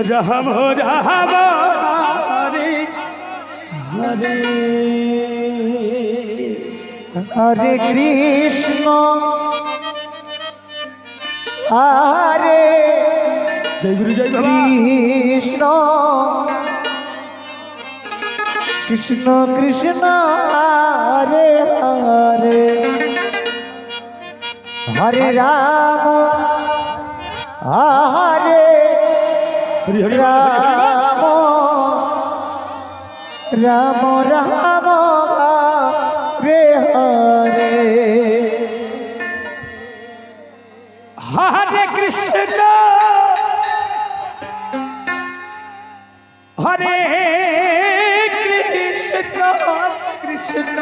রহম রহব হরে হরে। হরে কৃষ্ণ হরে জয় গুরু জয় কৃষ্ণ। কৃষ্ণ কৃষ্ণ হরে হরে। হরে রাম হরে রাম রাম রাম রে হরে। হরে কৃষ্ণ। হরে কৃষ্ণ কৃষ্ণ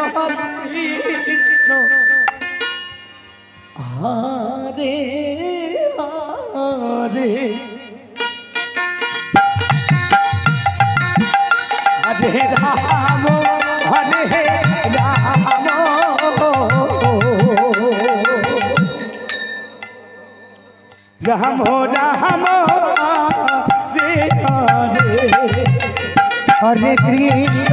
কৃষ্ণ। হরে হরে। রাম রাম। রে হরে কৃষ্ণ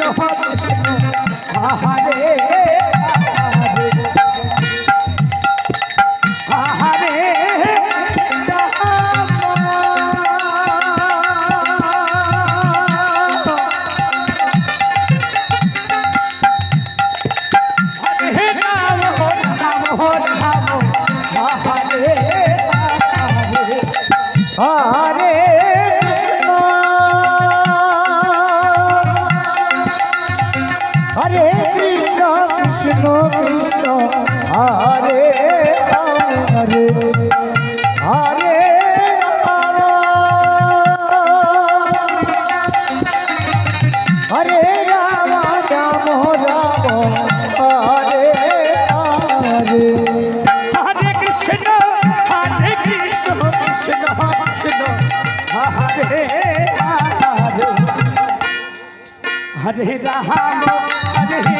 দফা কৃষ্ণ আহারে আরে আরে আরে আরে রাম রাম রাম আরে আরে। হরে কৃষ্ণ হরে কৃষ্ণ কৃষ্ণ কৃষ্ণ। হরে হরে হরে রাম হরে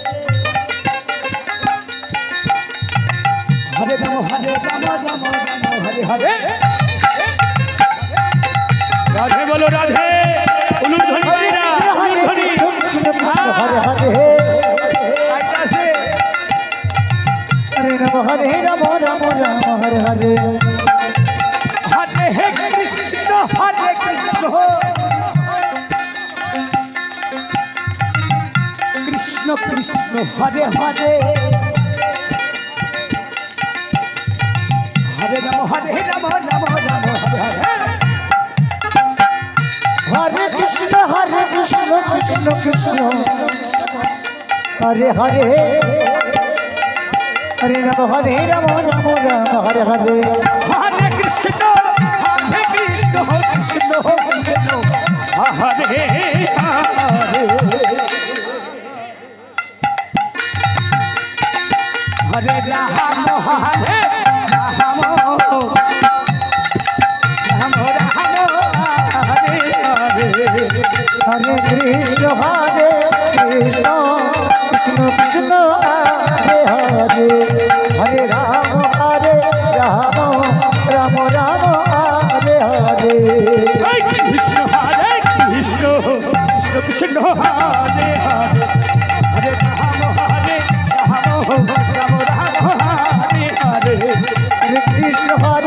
হরে রাম হরে রাম রাম রাম হরে হরে। রাধে বলো রাধে। হরে রাম হরে রাম রাম রাম হরে হরে। হরে কৃষ্ণ হরে কৃষ্ণ। কৃষ্ণ কৃষ্ণ হরে হরে। হরে রাম হরে রাম রাম রাম হরে কৃষ্ণ হরে কৃষ্ণ কৃষ্ণ কৃষ্ণ। হরে হরে। হরে রাম হরে রাম রাম রাম, হরে হরে। হরে কৃষ্ণ হরে কৃষ্ণ কৃষ্ণ কৃষ্ণ। হরে হরে। হরে রাম, হরে কৃষ্ণ হরে